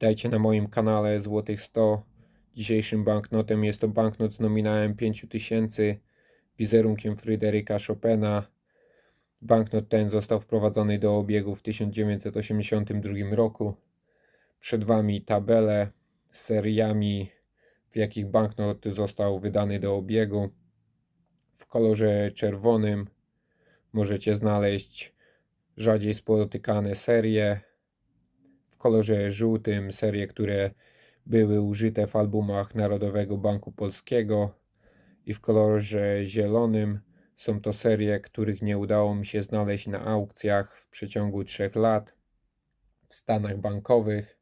Witajcie na moim kanale Złotych 100. Dzisiejszym banknotem jest to banknot z nominałem 5000 wizerunkiem Fryderyka Chopina. Banknot ten został wprowadzony do obiegu w 1982 roku. Przed Wami tabele z seriami, w jakich banknot został wydany do obiegu. W kolorze czerwonym możecie znaleźć rzadziej spotykane serie kolorze żółtym serie, które były użyte w albumach Narodowego Banku Polskiego i w kolorze zielonym są to serie, których nie udało mi się znaleźć na aukcjach w przeciągu 3 lat w stanach bankowych.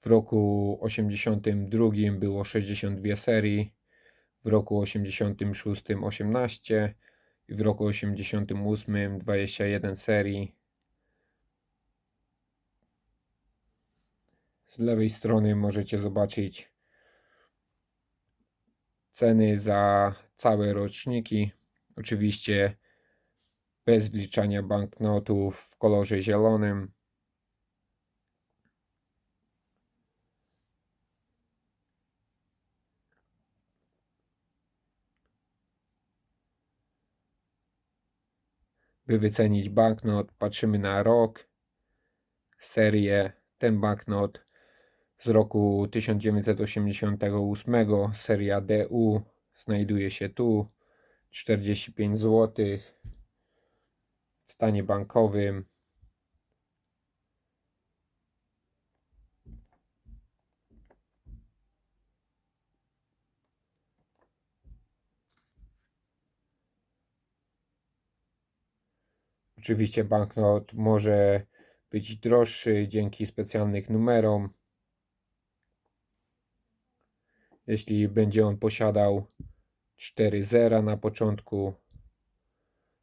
W roku 82 było 62 serii, w roku 86 18 i w roku 88 21 serii. Z lewej strony możecie zobaczyć ceny za całe roczniki. Oczywiście bez wliczania banknotów w kolorze zielonym. By wycenić banknot, patrzymy na rok, serię. Ten banknot z roku 1988, seria DU, znajduje się tu. 45 zł w stanie bankowym. Oczywiście banknot może być droższy dzięki specjalnych numerom. Jeśli będzie on posiadał 4 zera na początku,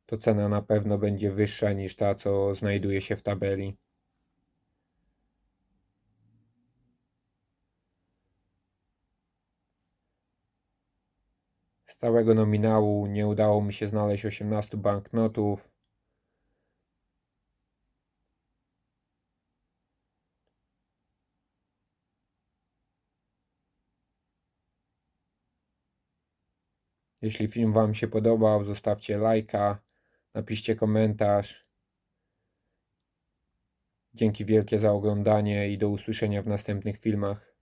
to cena na pewno będzie wyższa niż ta, co znajduje się w tabeli. Z całego nominału nie udało mi się znaleźć 18 banknotów. Jeśli film Wam się podobał, zostawcie lajka, napiszcie komentarz. Dzięki wielkie za oglądanie i do usłyszenia w następnych filmach.